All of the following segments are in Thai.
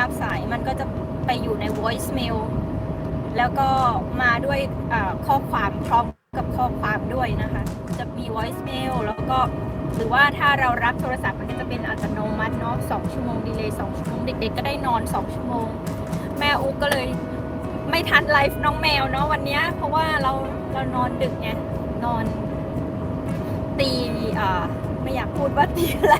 รับสายมันก็จะไปอยู่ใน voicemail แล้วก็มาด้วยข้อความพร้อมกับข้อความด้วยนะคะ จะมี voicemail แล้วก็หรือว่าถ้าเรารับโทรศัพท์มันก็จะเป็นอัตโนมัติเนาะสองชั่วโมงดีเลยสองชั่วโมงเด็กๆก็ได้นอนสองชั่วโมง แม่อุ๊กก็เลยไม่ทันไลฟ์น้องแมวเนาะวันเนี้ยเพราะว่าเราเรานอนดึกไงนอนตีอ่าไม่อยากพูดว่าตีอะไร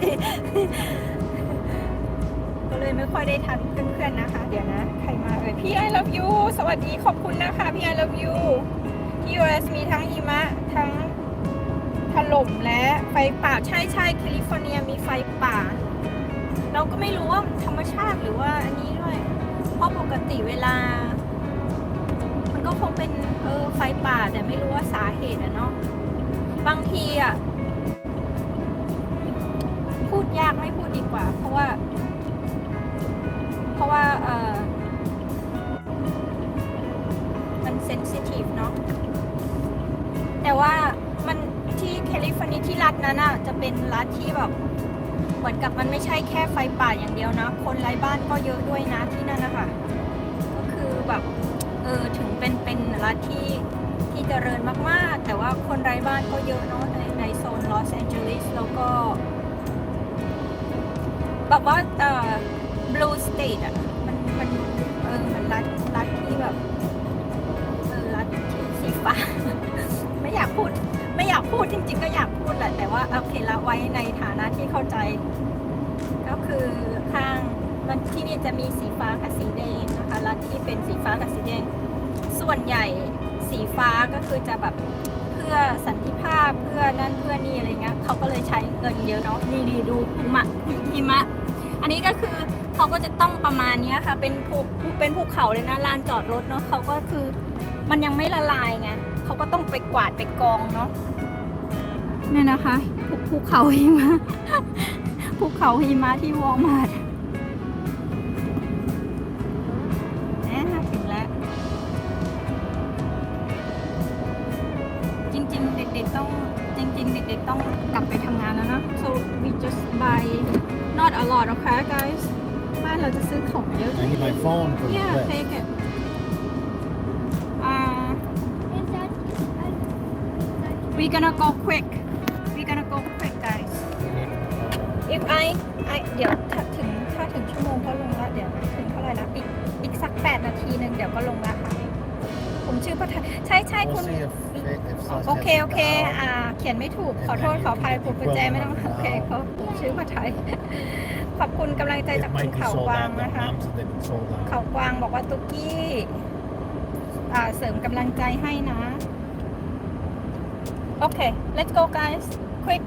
เลยไม่ค่อยได้ทันเพื่อนๆนะคะ เดี๋ยวนะ ใครมาเอ่ยพี่ I love you สวัสดีขอบคุณนะคะพี่ I love you ที่ US มีทั้งหิมะทั้งถล่มและไฟป่าใช่ใช่แคลิฟอร์เนียมีไฟป่า เราก็ไม่รู้ว่าธรรมชาติหรือว่าอันนี้ด้วย เพราะปกติเวลา มันก็คงเป็นเออไฟป่าแต่ไม่รู้ว่าสาเหตุอะเนาะบางทีอะพูดยากไม่พูดดีกว่า เพราะว่า ราะว่าเออมันเซนซิทีฟเนาะแต่ว่ามันที่แคลิฟอร์เนียที่รัฐนั้นอะจะเป็นรัฐที่แบบเหมือนกับมันไม่ใช่แค่ไฟป่าอย่างเดียวนะ คนไร้บ้านก็เยอะด้วยนะที่นั่นนะคะก็คือแบบเออถึงเป็นเป็นรัฐที่ที่เจริญมากๆ แต่ว่าคนไร้บ้านก็เยอะเนาะในในโซนลอสแอนเจลิสแล้วก็แบบว่าเออ ไม่อยากพูด ไม่อยากพูดจริง ๆ ก็อยากพูดแหละแต่ว่าโอเคละไว้ในฐานะที่เข้าใจ ก็คือข้างมันที่นี่จะมีสีฟ้ากับสีแดงนะคะรัฐที่เป็นสีฟ้ากับสีแดง ส่วนใหญ่สีฟ้าก็คือจะแบบเพื่อสันติภาพเพื่อนั่นเพื่อนี่อะไรเงี้ยเขาก็เลยใช้เงินเยอะเนาะนี่นี่ดูหิมะหิมะ อันนี้ก็คือเขาก็จะต้องประมาณนี้ค่ะ เป็นภูเป็นภูเขาเลยนะลานจอดรถเนาะเขาก็คือ มันยังไม่ละลายไงเขาก็ต้องไปกวาดไปกองเนาะเนี่ยนะคะภูภูเขาหิมะภูเขาหิมะที่วอลมาร์ทแหมถึงแล้ว จริงๆ เด็กๆต้องจริงๆ เด็กๆต้องกลับไปทำงานแล้วนะ so we just buy not a lot okay guys บ้านเราจะซื้อของเยอะ I need my phone for the yeah clip. take it we gonna go quick we gonna go quick guys if I I เดี๋ยวถ้าถึงถ้าถึงชั่วโมงก็ลงแล้วเดี๋ยวถึงเท่าไหร่นะอีกอีกสักแปดนาทีหนึ่งเดี๋ยวก็ลงแล้วค่ะ ผมชื่อพัทใช่ใช่คุ We'll ณ see if, if Sus โอเค has โอเค the อ่า เขียนไม่ถูก ขอโทษ ขออภัยผูกกุญแจไม่ต้องโอเคเขาผมชื่อมาไทย ขอบคุณกำลังใจ It จากคุณ might be เขา sold กวาง out, but นะคะ mom said they've been sold out. เขากวางบอกว่าตุกกี้ อ่า เสริมกำลังใจให้นะ โอเค let's go guys quick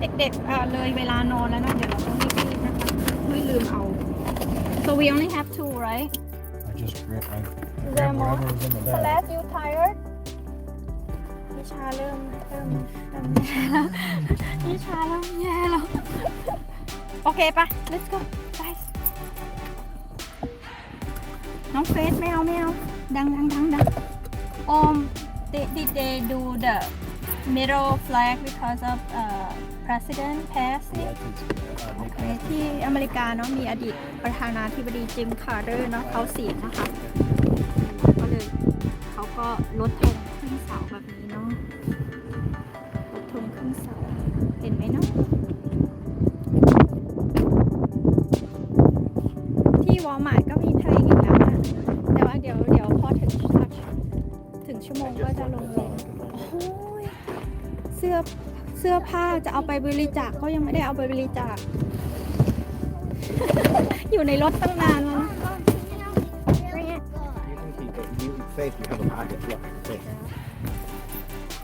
เด็กๆอ่าเลยเวลานอนแล้วนะ เดี๋ยวเราต้องรีบๆนะคะไม่ลืมเอา so we only have two right I just grab, I there grabbed more? whatever was in the bag. Celeste you tired นิชาเริ่มเริ่มเริ่มแย่แล้วนิชาเริ่มแย่แล้วโอเคปะ let's go guys น้องเฟสไม่เอาไม่เอาดังดังดังดังโอม did did they do the middle flag because of uh, president passing Yeah, I think so. Uh, they โอเค passed it. ที่อเมริกาเนาะมีอดีตประธานาธิบดีจิมคาร์เตอร์เนาะเขาเสียนะคะก็เลยเขาก็ลดธงขึ้นเสาแบบนี้เนาะลดธงขึ้นเสาเห็นไหมเนาะที่วอลมาร์ทก็มีเพลงอีกแล้วนะแต่ว่าเดี๋ยวเดี๋ยวพอถึงถึงชั่วโมง I ก็ just จะ left ลง the เลย สื้อเสื้อผ้าจะเอาไปบริจาคก็ยังไม่ได้เอาไปบริจาค อยู่ในรถตั้งนานแล้วนะ You can keep it. You, Faith, you have a pocket. Look, Faith.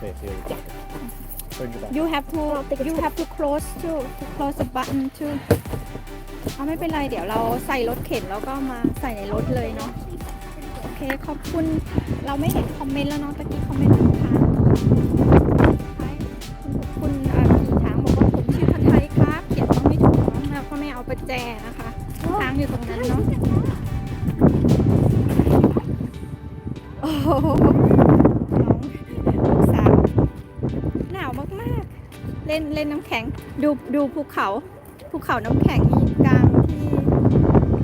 Faith, here, you got it. Bring it back. you have to you have to close to to close the button too เอาไม่เป็นไรเดี๋ยวเราใส่รถเข็นแล้วก็มาใส่ในรถเลยเนาะโอเคขอบคุณเราไม่เห็นคอมเมนต์แล้วเนาะตะกี้คอมเมนต์ทาง อยู่ตรงนั้นเนาะโอ้โหน้องลูกสาวหนาวมากๆ เล่นเล่นน้ำแข็ง ดูดูภูเขาภูเขาน้ำแข็งกลาง